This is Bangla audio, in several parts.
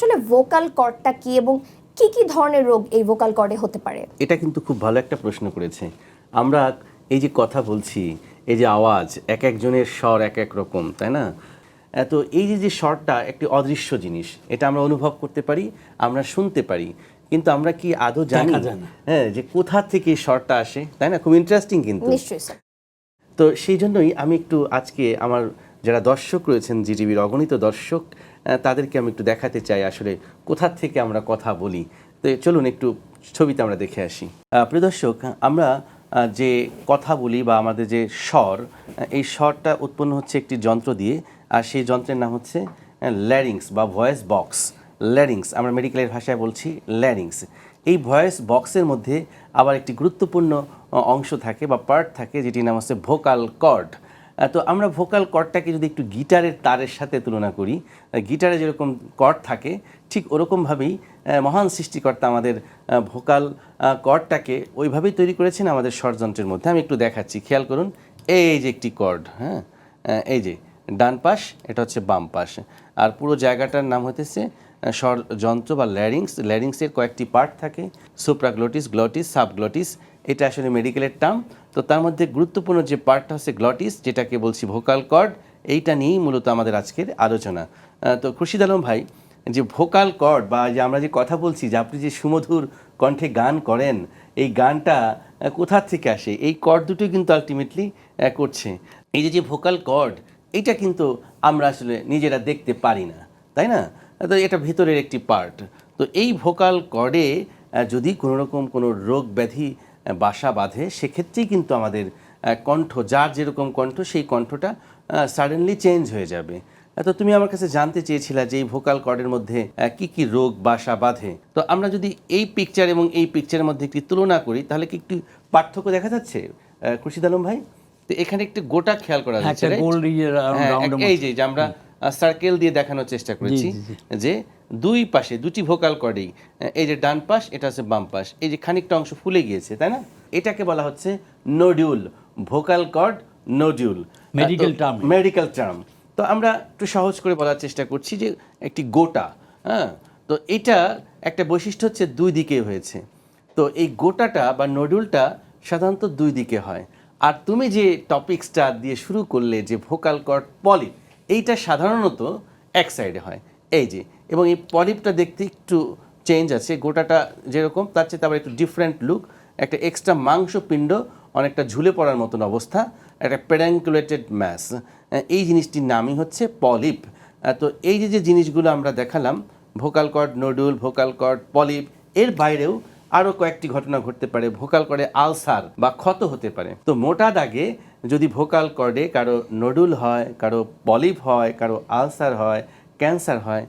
আসলে ভোকাল কর্ডটা কি এবং কি কি ধরনের রোগ এই ভোকাল কর্ডে হতে পারে? এটা কিন্তু খুব ভালো একটা প্রশ্ন করেছে। আমরা এই যে কথা বলছি এই যে আওয়াজ এক একজনের স্বর এক এক রকম তাই না? তো এই যে যে স্বরটা একটি অদৃশ্য জিনিস এটা আমরা অনুভব করতে পারি আমরা শুনতে পারি কিন্তু আমরা কি আদৌ জানি। হ্যাঁ যে কোথা থেকে এই স্বরটা আসে তাই না? খুব ইন্টারেস্টিং কিন্তু। নিশ্চয়ই স্যার তো সেই জন্যই আমি একটু আজকে আমার যারা দর্শক রয়েছেন, জিটিভির অগণিত দর্শক তাদেরকে আমি একটু দেখাতে চাই আসলে কোথা থেকে আমরা কথা বলি। তো চলুন একটু ছবিতে আমরা দেখে আসি। প্রিয় দর্শক, আমরা যে কথা বলি বা আমাদের যে স্বর এই স্বরটা উৎপন্ন হচ্ছে একটি যন্ত্র দিয়ে, আর সেই যন্ত্রের নাম হচ্ছে ল্যারিংস বা ভয়েস বক্স ল্যারিংস আমরা মেডিকেলের ভাষায় বলছি ল্যারিংস এই ভয়েস বক্সের মধ্যে আবার একটি গুরুত্বপূর্ণ অংশ থাকে বা পার্ট থাকে, যেটির নাম হচ্ছে ভোকাল কর্ড তো আমরা ভোকাল কর্ডটাকে যদি একটু গিটারের তারের সাথে তুলনা করি গিটারে যেরকম কর্ড থাকে, ঠিক ওরকমভাবেই মহান সৃষ্টিকর্তা আমাদের ভোকাল কর্ডটাকে ওইভাবেই তৈরি করেছেন আমাদের স্বরযন্ত্রের মধ্যে। আমি একটু দেখাচ্ছি, খেয়াল করুন, এই যে একটি কর্ড হ্যাঁ? এই যে, ডান পাশ, এটা হচ্ছে বাম পাশ। আর পুরো জায়গাটার নাম হতেছে স্বর যন্ত্র বা ল্যারিংস। ল্যারিংসের কয়েকটি পার্ট থাকে, সুপ্রাগ্লোটিস, গ্লটিস, সাবগ্লটিস এটা আসলে মেডিকেলের টার্ম। তো তার মধ্যে গুরুত্বপূর্ণ যে পার্টটা হচ্ছে গ্লটিস যেটাকে বলছি ভোকাল কর্ড এইটা নিয়েই মূলত আমাদের আজকের আলোচনা। তো খুরশিদ আলম ভাই যে ভোকাল কর্ড বা যে আমরা যে কথা বলছি যে আপনি যে সুমধুর কণ্ঠে গান করেন এই গানটা আহ, কোথা থেকে আসে? এই কর্ড দুটোই কিন্তু আলটিমেটলি করছে। এই যে যে ভোকাল কর্ড এইটা কিন্তু আমরা আসলে নিজেরা দেখতে পারি না তাই না? তো এটা ভেতরের একটি পার্ট। তো এই ভোকাল কর্ডে যদি কোনো রকম কোনো রোগ ব্যাধি বাসা বাঁধে সেক্ষেত্রেই কিন্তু আমাদের কণ্ঠ যার যেরকম কণ্ঠ সেই কণ্ঠটা সাডেনলি চেঞ্জ হয়ে যাবে। তো তুমি আমার কাছে জানতে চেয়েছিলা যে এই ভোকাল কর্ডের মধ্যে কি কি রোগ বাসা বাঁধে। তো আমরা যদি এই পিকচার এবং এই পিকচারের মধ্যে একটি তুলনা করি তাহলে কি একটু পার্থক্য দেখা যাচ্ছে খুরশিদ আলম ভাই? তো এখানে একটু গোটা খেয়াল করা যাচ্ছে right? গোল ইয়ে হ্যাঁ, এই যে আমরা সার্কেল দিয়ে দেখানোর চেষ্টা করেছি যে দুই পাশে দুটি ভোকাল কর্ডেই এই যে ডান পাশ এটা হচ্ছে বাম পাশ। এই যে খানিকটা অংশ ফুলে গিয়েছে তাই না? এটাকে বলা হচ্ছে nodule vocal cord nodule Medical term। Medical term তো আমরা একটু সহজ করে বলার চেষ্টা করছি যে একটি গোটা হ্যাঁ? তো এটা একটা বৈশিষ্ট্য হচ্ছে দুই দিকে হয়েছে। তো এই গোটাটা বা নডুলটা সাধারণত দুই দিকে হয়। আর তুমি যে টপিক্সটা দিয়ে শুরু করলে যে ভোকাল কর্ড পলিপ এইটা সাধারণত এক সাইডে হয়। এই যে, এবং এই পলিপটা দেখতে একটু চেঞ্জ আছে, গোটাটা যেরকম, তার চেয়ে আবার একটু ডিফারেন্ট লুক একটা এক্সট্রা মাংসপিণ্ড, অনেকটা ঝুলে পড়ার মতন অবস্থা, একটা প্যারাঙ্কুলেটেড ম্যাস এই জিনিসটির নামই হচ্ছে পলিপ তো এই যে যে জিনিসগুলো আমরা দেখালাম vocal cord nodule vocal cord polyp এর বাইরেও আরও কয়েকটি ঘটনা ঘটতে পারে, ভোকাল কর্ডে আলসার বা ক্ষত হতে পারে। তো মোটা দাগে যদি ভোকাল কর্ডে কারও নডুল হয়, কারও পলিভ হয়, কারও আলসার হয়, ক্যান্সার হয়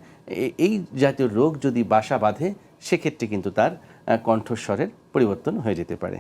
এই জাতীয় রোগ যদি বাসা বাঁধে, সেক্ষেত্রে কিন্তু তার কণ্ঠস্বরের পরিবর্তন হয়ে যেতে পারে।